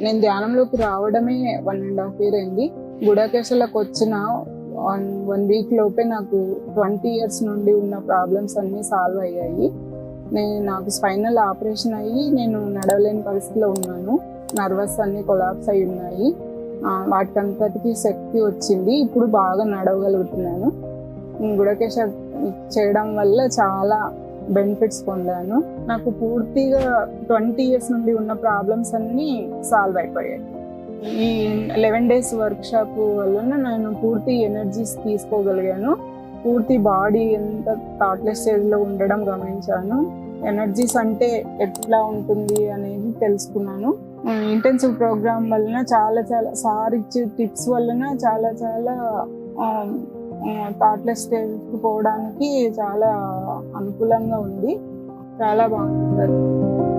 నేను ధ్యానంలోకి రావడమే వన్ అండ్ హాఫ్ ఇయర్ అయింది. గుడాకేశలకు వచ్చిన వన్ వన్ వీక్ లోపే నాకు ట్వంటీ ఇయర్స్ నుండి ఉన్న ప్రాబ్లమ్స్ అన్నీ సాల్వ్ అయ్యాయి. నేను నాకు స్పైనల్ ఆపరేషన్ అయ్యి నేను నడవలేని పరిస్థితిలో ఉన్నాను. నర్వస్ అన్ని కొలాప్స్ అయి ఉన్నాయి. ఆ, వాటికంతటికి శక్తి వచ్చింది. ఇప్పుడు బాగా నడవగలుగుతున్నాను. గుడకేశ చేయడం వల్ల చాలా బెనిఫిట్స్ పొందాను. నాకు పూర్తిగా ట్వంటీ ఇయర్స్ నుండి ఉన్న ప్రాబ్లమ్స్ అన్నీ సాల్వ్ అయిపోయాయి. ఈ లెవెన్ డేస్ వర్క్షాప్ వలన నేను పూర్తి ఎనర్జీస్ తీసుకోగలిగాను. పూర్తి బాడీ ఎంత థాట్లెస్ స్టేజ్లో ఉండడం గమనించాను. ఎనర్జీస్ అంటే ఎట్లా ఉంటుంది అనేది తెలుసుకున్నాను. ఇంటెన్సివ్ ప్రోగ్రామ్ వలన చాలా చాలా సార్ ఇచ్చే టిప్స్ వలన చాలా చాలా థాట్లెస్ స్టేజ్కి పోవడానికి చాలా అనుకూలంగా ఉంది. చాలా బాగుంది.